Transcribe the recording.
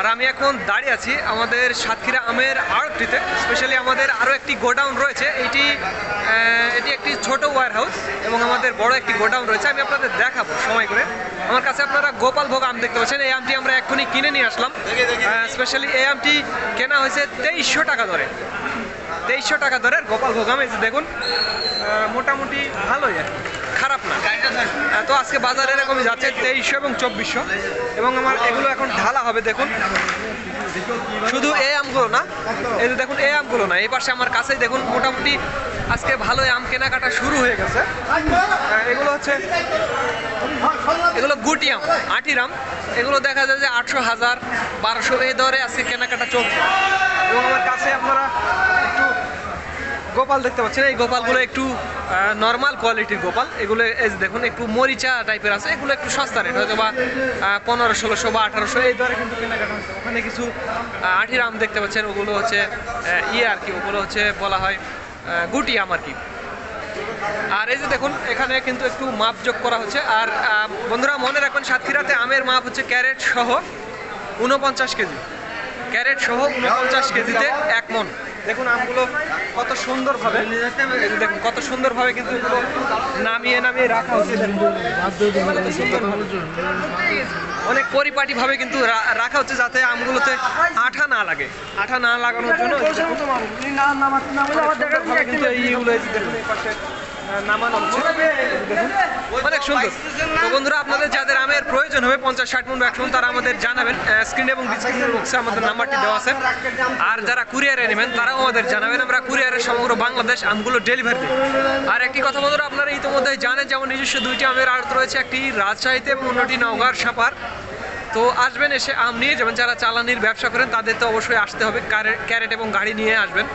আর আমি এখন দাঁড়িয়ে আছি আমাদের সাতক্ষীরা আমের আড়তটিতে স্পেশালি আমাদের আরও একটি গোডাউন রয়েছে। এটি এটি একটি ছোট ওয়ার হাউস এবং আমাদের বড় একটি গোডাউন রয়েছে। আমি আপনাদের দেখাবো সময় করে। আমার কাছে আপনারা গোপাল ভোগ আম দেখতে পাচ্ছেন। এই আমটি আমরা এক্ষুনি কিনে নিয়ে আসলাম। স্পেশালি এই আমটি কেনা হয়েছে তেইশশো টাকা ধরে তেইশশো টাকা ধরে গোপাল ভোগ আম। এই যে দেখুন মোটামুটি ভালোই আর তো আজকে বাজারে এরকমই যাচ্ছে তেইশশো এবং চব্বিশশো। এবং আমার এগুলো এখন ঢালা হবে, দেখুন। শুধু এই আমগুলো না, এই যে দেখুন এই আমগুলো না। এই পাশে আমার কাছেই দেখুন, মোটামুটি আজকে ভালো আম কেনাকাটা শুরু হয়ে গেছে। এগুলো হচ্ছে, এগুলো গুটি আম, আটির আম। এগুলো দেখা যায় যে আটশো হাজার, বারোশো, এই দরে আজকে কেনাকাটা চলছে এবং আমার কাছে আপনারা একটু গোপাল দেখতে পাচ্ছেন, এই গোপালগুলো একটু নর্মাল কোয়ালিটির গোপাল। এগুলো, এই দেখুন, একটু মরিচা টাইপের আছে, এগুলো একটু সস্তা রেট হয়তো বা পনেরো ষোলোশো বা আঠারোশো, এই দরে কিন্তু কেনাকাটা হচ্ছে। ওখানে কিছু আঠির আম দেখতে পাচ্ছেন, ওগুলো হচ্ছে ইয়ে আর কি, ওগুলো হচ্ছে বলা হয় গুটি আম আর কি। আর এই যে দেখুন, এখানে কিন্তু একটু মাপ যোগ করা হচ্ছে। আর বন্ধুরা, মনে রাখবেন, সাতক্ষীরাতে আমের মাপ হচ্ছে ক্যারেট সহ উনপঞ্চাশ কেজি। ক্যারেট সহ উনপঞ্চাশ কেজিতে এক মন দেখুন আমগুলো কত সুন্দরভাবে, দেখুন কত সুন্দরভাবে কিন্তু নামিয়ে নামিয়ে রাখা হচ্ছে। অনেক পরিপাটিভাবে কিন্তু রাখা হচ্ছে যাতে আমগুলোতে আঠা না লাগে আঠা না লাগানোর জন্য হচ্ছে। অনেক সুন্দর। তো বন্ধুরা, আপনাদের যাদের আমের প্রয়োজন হবে, পঞ্চাশ, ষাট মন একশো তারা আমাদের জানাবেন। স্ক্রিন এবং ডিসক্রিপশন বক্সে আমাদের নাম্বারটি দেওয়া আছে। আর যারা কুরিয়ারে নেবেন, তারাও আমাদের জানাবেন। আমরা কুরিয়ারে সমগ্র বাংলাদেশ আমগুলো ডেলিভারি আর একটি কথা বন্ধুরা, আপনারা ইতিমধ্যে জানেন যেমন নিজস্ব দুইটি আমের আড়ত রয়েছে, একটি রাজশাহীতে এবং অন্যটি নওগাঁর সাপার। তো আসবেন, এসে আম নিয়ে যাবেন। যারা চালানির ব্যবসা করেন, তাদের তো অবশ্যই আসতে হবে। ক্যারেট এবং গাড়ি নিয়ে আসবেন।